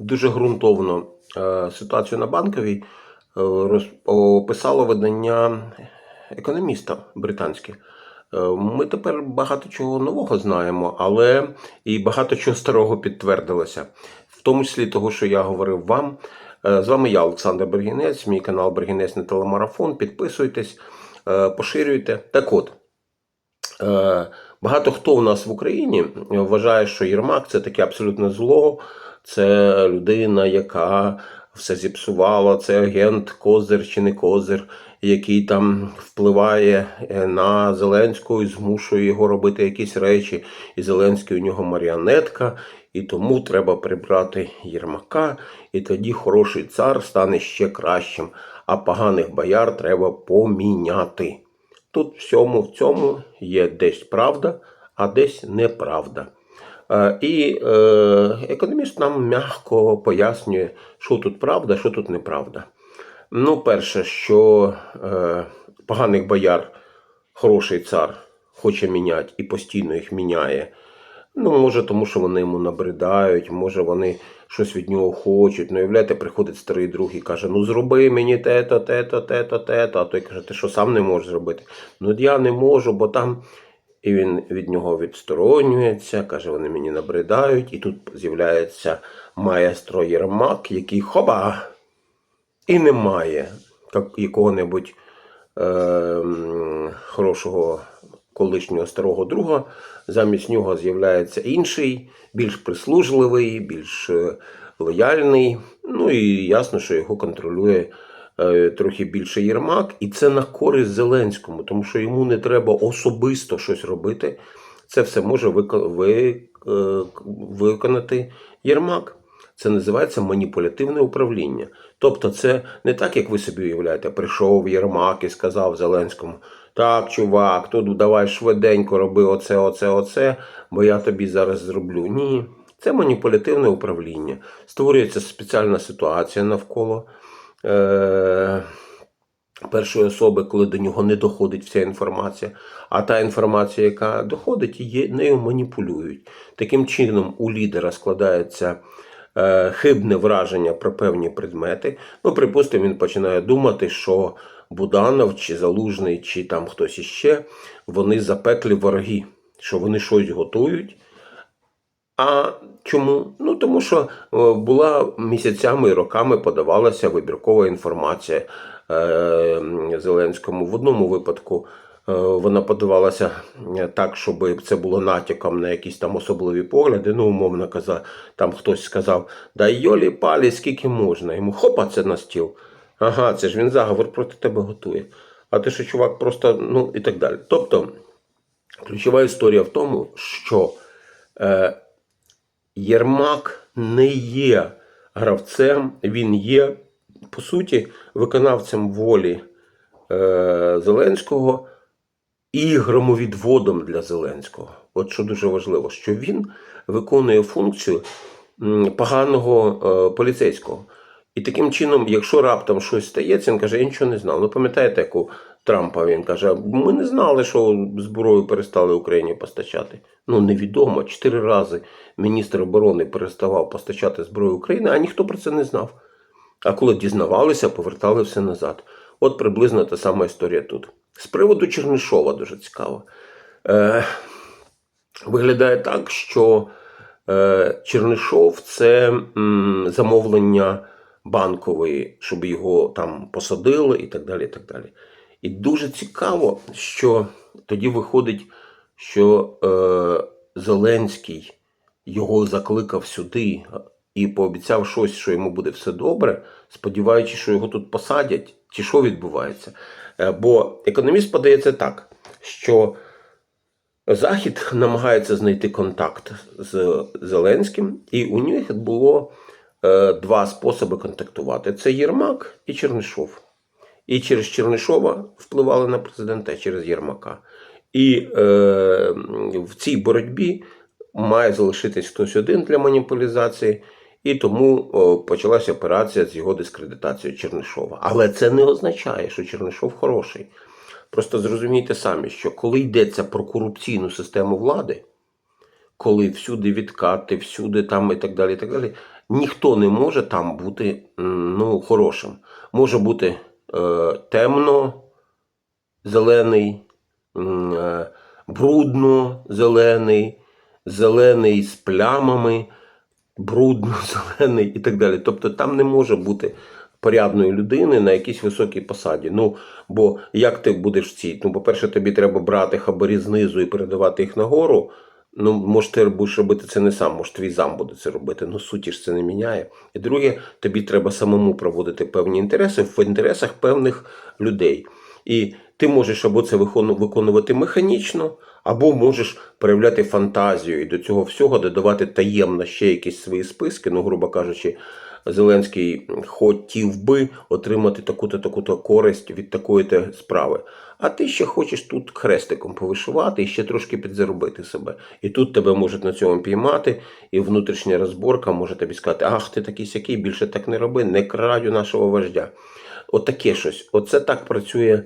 дуже ґрунтовно е, ситуацію на банковій е, описало видання економіста британське. Е, Ми тепер багато чого нового знаємо, але і багато чого старого підтвердилося, в тому числі того, що я говорив вам. З вами я, Олександр Бергінець, мій канал Бергінець на телемарафон. Підписуйтесь, поширюйте. Так от, багато хто у нас в Україні вважає, що Єрмак це таке абсолютне зло, це людина, яка все зіпсувала, це агент козир чи не козир, який там впливає е, на Зеленського і змушує його робити якісь речі. І Зеленський у нього маріонетка, і тому треба прибрати Єрмака, і тоді хороший цар стане ще кращим, а поганих бояр треба поміняти. Тут всьому в цьому є десь правда, а десь неправда. Е, І е, економіст нам м'яко пояснює, що тут правда, що тут неправда. Ну, перше, що е, поганих бояр хороший цар хоче міняти і постійно їх міняє. Ну, може, тому що вони йому набридають, може, вони щось від нього хочуть. Ну, уявляєте, приходить старий друг і каже: Ну зроби мені те-то, те-то, те-то, те-то. А той каже, ти що сам не можеш зробити? Ну, я не можу, бо там. І він від нього відсторонюється, каже, вони мені набридають. І тут з'являється маестро Єрмак, який хоба! І немає як- якого-небудь е, хорошого колишнього старого друга. Замість нього з'являється інший, більш прислужливий, більш е, лояльний. Ну і ясно, що його контролює е, трохи більше Єрмак, і це на користь Зеленському, тому що йому не треба особисто щось робити. Це все може е, виконати Єрмак. Це називається маніпулятивне управління. Тобто, це не так, як ви собі уявляєте, прийшов Єрмак і сказав Зеленському: так, чувак, тут давай швиденько роби оце, оце, оце, бо я тобі зараз зроблю. Ні, це маніпулятивне управління. Створюється спеціальна ситуація навколо е- першої особи, коли до нього не доходить вся інформація. А та інформація, яка доходить, її нею маніпулюють. Таким чином, у лідера складається е, хибне враження про певні предмети. Ну, припустимо, він починає думати, що Буданов чи Залужний, чи там хтось іще, вони запеклі вороги, що вони щось готують. А чому? Ну тому що е, була місяцями і роками подавалася вибіркова інформація е, Зеленському. В одному випадку е, вона подавалася так, щоб це було натяком на якісь там особливі погляди. Ну, умовно казав, там хтось сказав: Да йолі палі, скільки можна. Йому хопа це на стіл. Ага, це ж він заговор проти тебе готує. А ти що, чувак, просто ну і так далі. Тобто, ключова історія в тому, що. Е, Єрмак не є гравцем, він є, по суті, виконавцем волі е, Зеленського і громовідводом для Зеленського. От що дуже важливо, що він виконує функцію поганого е, поліцейського. І таким чином, якщо раптом щось стається, він каже, я нічого не знав. Ну пам'ятаєте, як у Трампа він каже, ми не знали, що зброю перестали Україні постачати. Ну невідомо. Чотири рази міністр оборони переставав постачати зброю Україні, а ніхто про це не знав. А коли дізнавалися, повертали все назад. От приблизно та сама історія тут. З приводу Чернишова дуже цікаво. Е, виглядає так, що е, Чернишов це м, замовлення банкової, щоб його там посадили і так далі. І, так далі. і дуже цікаво, що тоді виходить, що е, Зеленський його закликав сюди і пообіцяв щось, що йому буде все добре, сподіваючись, що його тут посадять, чи що відбувається. Е, Бо економіст подається так, що Захід намагається знайти контакт з Зеленським, і у них було два способи контактувати: це Єрмак і Чернишов. І через Чернишова впливали на президента через Єрмака. І е, в цій боротьбі має залишитись хтось один для маніпулізації, і тому о, почалася операція з його дискредитацією Чернишова. Але це не означає, що Чернишов хороший. Просто зрозумійте самі, що коли йдеться про корупційну систему влади, коли всюди відкати, всюди там і так далі, і так далі, ніхто не може там бути ну, хорошим. Може бути е, темно, зелений, е, брудно зелений, зелений з плямами, брудно зелений і так далі. Тобто там не може бути порядної людини на якійсь високій посаді. Ну, бо як ти будеш в цій? Ну, по-перше, тобі треба брати хабарі знизу і передавати їх нагору. Ну, може, ти будеш робити це не сам, може, твій зам буде це робити. Ну, суті ж це не міняє. І друге, тобі треба самому проводити певні інтереси в інтересах певних людей. І ти можеш або це виконувати механічно, або можеш проявляти фантазію і до цього всього додавати таємно ще якісь свої списки. Ну, грубо кажучи, Зеленський хотів би отримати таку-то таку-то користь від такої-то справи. А ти ще хочеш тут хрестиком повишивати і ще трошки підзаробити себе. І тут тебе можуть на цьому піймати, і внутрішня розборка може тобі сказати: ах, ти такий сякий, більше так не роби, не крадь у нашого вождя. Отаке щось. Оце так працює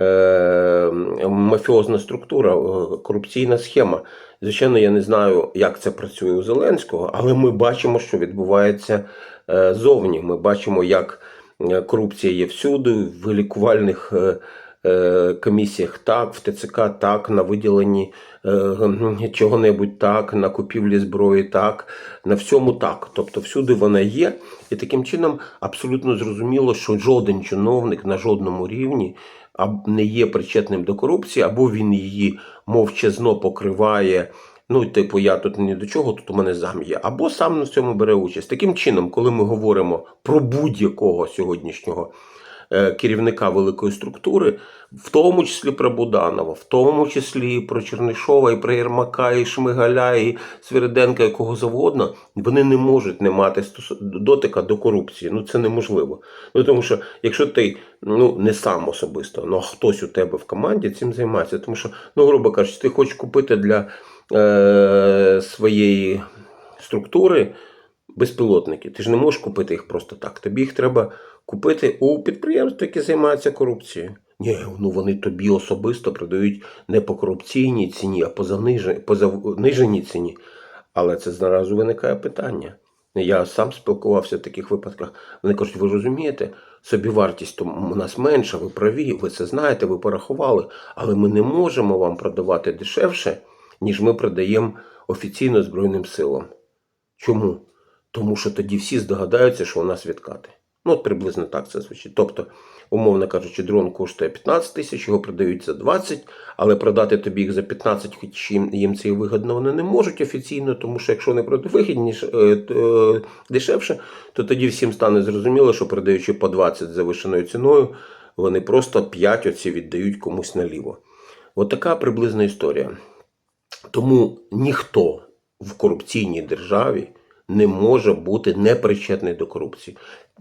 е, мафіозна структура, е, корупційна схема. Звичайно, я не знаю, як це працює у Зеленського, але ми бачимо, що відбувається е, зовні. Ми бачимо, як е, корупція є всюди, в лікувальних комісіях так, в ТЦК так, на виділенні е, чого-небудь так, на купівлі зброї так, на всьому так. Тобто всюди вона є. І таким чином абсолютно зрозуміло, що жоден чиновник на жодному рівні не є причетним до корупції, або він її мовчазно покриває. Ну, типу, я тут ні до чого, тут у мене зам є. Або сам на цьому бере участь. Таким чином, коли ми говоримо про будь-якого сьогоднішнього е, керівника великої структури, в тому числі про Буданова, в тому числі і про Чернишова, і про Єрмака, і Шмигаля, і Свириденка, і кого завгодно, вони не можуть не мати дотика до корупції. Ну це неможливо. Ну тому що якщо ти ну не сам особисто, ну хтось у тебе в команді цим займається, тому що, ну грубо кажучи, ти хочеш купити для е, своєї структури безпілотники. Ти ж не можеш купити їх просто так. Тобі їх треба купити у підприємств, які займаються корупцією. Ні, ну вони тобі особисто продають не по корупційній ціні, а по заниженій, по заниженій ціні. Але це зразу виникає питання. Я сам спілкувався в таких випадках. Вони кажуть, ви розумієте, собівартість у нас менша, ви праві, ви це знаєте, ви порахували, але ми не можемо вам продавати дешевше, ніж ми продаємо офіційно Збройним силам. Чому? Тому що тоді всі здогадаються, що у нас відкати. Ну, от приблизно так це звучить. Тобто, умовно кажучи, дрон коштує 15 тисяч, його продають за 20, але продати тобі їх за 15, хоч їм, це і вигідно, вони не можуть офіційно, тому що якщо вони продають вигідніше, е, дешевше, то тоді всім стане зрозуміло, що продаючи по 20 з завишеною ціною, вони просто 5 оці віддають комусь наліво. От така приблизна історія. Тому ніхто в корупційній державі не може бути непричетний до корупції.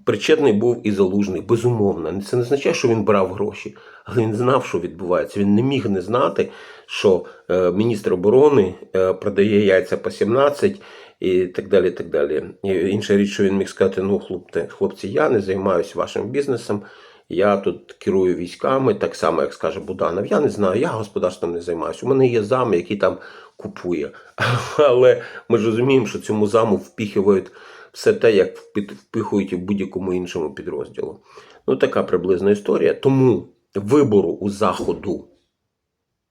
Причетний був і залужний, безумовно. Це не означає, що він брав гроші, але він знав, що відбувається. Він не міг не знати, що е, міністр оборони е, продає яйця по 17 і так далі. Так далі. І інша річ, що він міг сказати: ну, хлопці, хлопці, я не займаюся вашим бізнесом. Я тут керую військами, так само, як скаже Буданов. Я не знаю, я господарством не займаюся. У мене є зам, який там купує. Але ми ж розуміємо, що цьому заму впіхують все те, як впі- впихують і в будь-якому іншому підрозділу. Ну, така приблизна історія. Тому вибору у заходу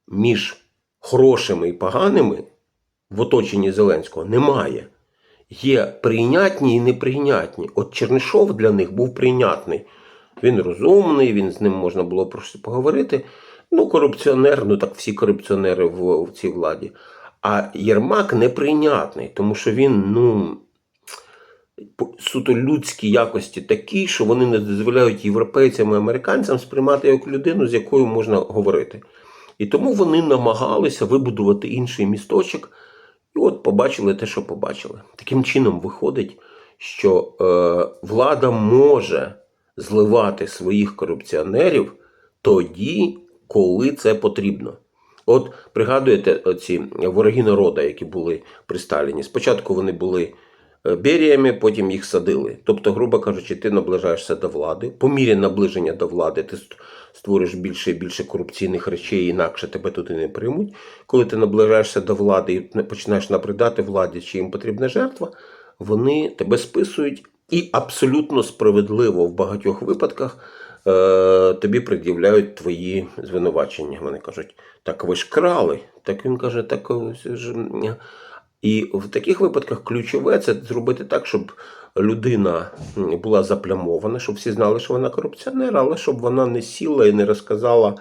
між хорошими і поганими в оточенні Зеленського немає. Є прийнятні і неприйнятні. От Чернишов для них був прийнятний. Він розумний, він з ним можна було просто поговорити. Ну, корупціонер, ну так всі корупціонери в, в цій владі. А Єрмак неприйнятний, тому що він, ну, суто людські якості такі, що вони не дозволяють європейцям і американцям сприймати як людину, з якою можна говорити. І тому вони намагалися вибудувати інший місточок, і от побачили те, що побачили. Таким чином виходить, що е, влада може зливати своїх корупціонерів тоді, коли це потрібно. От пригадуєте оці вороги народу, які були при Сталіні. Спочатку вони були е, беріями, потім їх садили. Тобто, грубо кажучи, ти наближаєшся до влади. По мірі наближення до влади ти створиш більше і більше корупційних речей, інакше тебе туди не приймуть. Коли ти наближаєшся до влади і починаєш набридати владі, чи їм потрібна жертва, вони тебе списують і абсолютно справедливо в багатьох випадках е, тобі пред'являють твої звинувачення. Вони кажуть, так ви ж крали. Так він каже, так ж. І в таких випадках ключове це зробити так, щоб людина була заплямована, щоб всі знали, що вона корупціонер, але щоб вона не сіла і не розказала,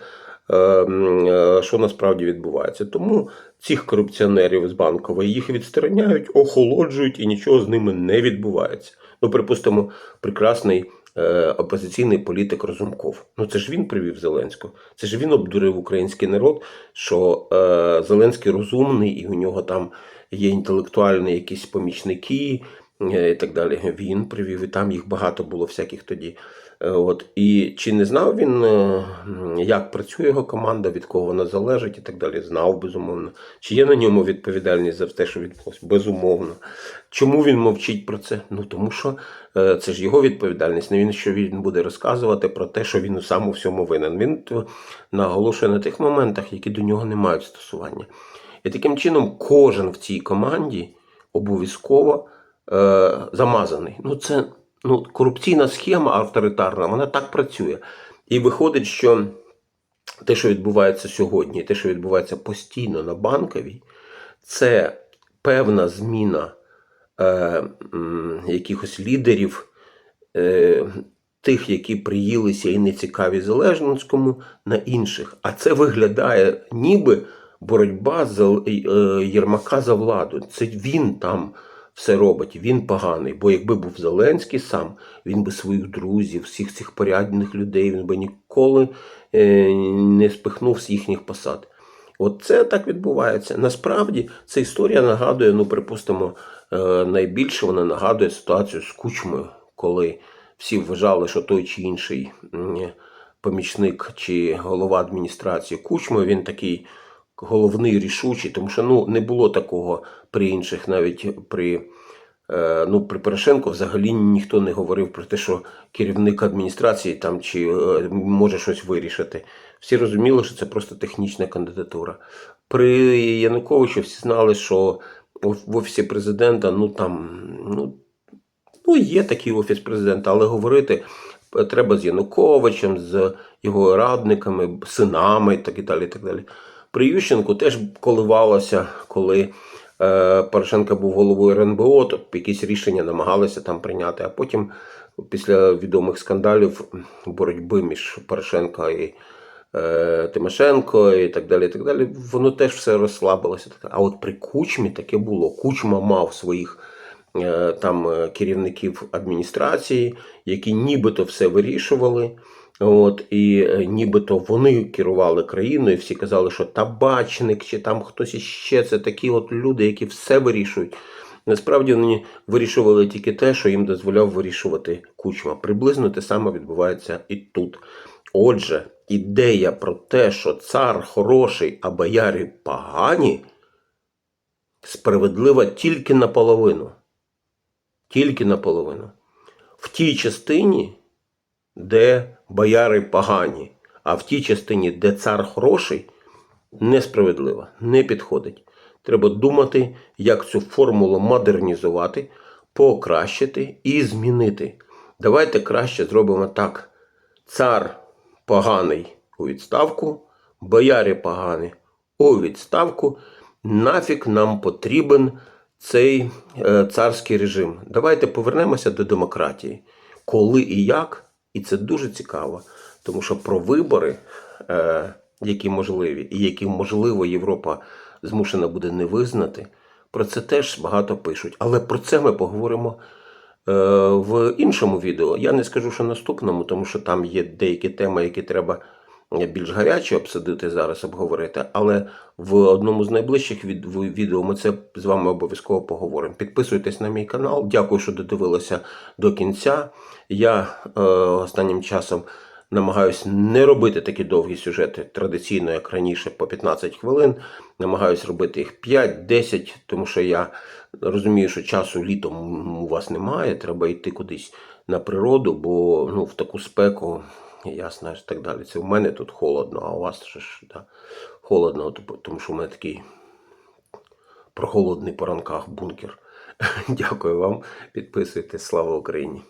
е, е, що насправді відбувається. Тому цих корупціонерів з банкової їх відстороняють, охолоджують і нічого з ними не відбувається. Ну, припустимо, прекрасний е, опозиційний політик Розумков. Ну це ж він привів Зеленського. Це ж він обдурив український народ, що е, Зеленський розумний і у нього там є інтелектуальні якісь помічники е, і так далі. Він привів, і там їх багато було всяких тоді. Е, От. І чи не знав він, е, як працює його команда, від кого вона залежить і так далі? Знав, безумовно. Чи є на ньому відповідальність за те, що відбулося? Безумовно. Чому він мовчить про це? Ну тому що е, це ж його відповідальність. Не він що він буде розказувати про те, що він сам у всьому винен. Він наголошує на тих моментах, які до нього не мають стосування. І таким чином кожен в цій команді обов'язково е, замазаний. Ну, це ну, корупційна схема авторитарна, вона так працює. І виходить, що те, що відбувається сьогодні, те, що відбувається постійно на банковій, це певна зміна е, якихось лідерів, е, тих, які приїлися і не цікаві Залежницькому, на інших. А це виглядає ніби боротьба за е, Єрмака за владу. Це він там все робить, він поганий. Бо якби був Зеленський сам, він би своїх друзів, всіх цих порядних людей, він би ніколи е, не спихнув з їхніх посад. От це так відбувається. Насправді ця історія нагадує, ну припустимо, е, найбільше вона нагадує ситуацію з кучмою, коли всі вважали, що той чи інший помічник чи голова адміністрації кучми, він такий головний рішучий, тому що ну, не було такого при інших, навіть при. е, Ну, при Порошенко взагалі ніхто не говорив про те, що керівник адміністрації там чи е, може щось вирішити. Всі розуміли, що це просто технічна кандидатура. При Януковичу всі знали, що в офісі президента, ну там, ну, ну є такий офіс президента, але говорити треба з Януковичем, з його радниками, синами так і далі. І так далі. При Ющенку теж коливалося, коли е, Порошенко був головою РНБО, то якісь рішення намагалися там прийняти, а потім, після відомих скандалів боротьби між Порошенко і е, Тимошенко і так далі, і так далі, воно теж все розслабилося. А от при Кучмі таке було. Кучма мав своїх е, там е, керівників адміністрації, які нібито все вирішували. От, і е, нібито вони керували країною, всі казали, що табачник чи там хтось іще це такі от люди, які все вирішують. Насправді вони вирішували тільки те, що їм дозволяв вирішувати кучма. Приблизно те саме відбувається і тут. Отже, ідея про те, що цар хороший, а боярі погані, справедлива тільки наполовину. Тільки наполовину. В тій частині, де бояри погані, а в тій частині, де цар хороший, несправедлива, не підходить. Треба думати, як цю формулу модернізувати, покращити і змінити. Давайте краще зробимо так: цар поганий у відставку, боярі погані у відставку. Нафіг нам потрібен цей е, царський режим. Давайте повернемося до демократії. Коли і як, і це дуже цікаво, тому що про вибори, е, які можливі, і які можливо Європа змушена буде не визнати, про це теж багато пишуть. Але про це ми поговоримо е, в іншому відео. Я не скажу, що наступному, тому що там є деякі теми, які треба більш гаряче обсудити зараз, обговорити. Але в одному з найближчих від- відео ми це з вами обов'язково поговоримо. Підписуйтесь на мій канал. Дякую, що додивилися до кінця. Я е, останнім часом намагаюся не робити такі довгі сюжети традиційно, як раніше, по 15 хвилин. Намагаюсь робити їх 5-10, тому що я розумію, що часу літом у вас немає. Треба йти кудись на природу, бо ну, в таку спеку, ясно, і так далі. Це в мене тут холодно, а у вас ж да, холодно, тому що у мене такий прохолодний по ранках бункер. Дякую вам. Підписуйтесь. Слава Україні!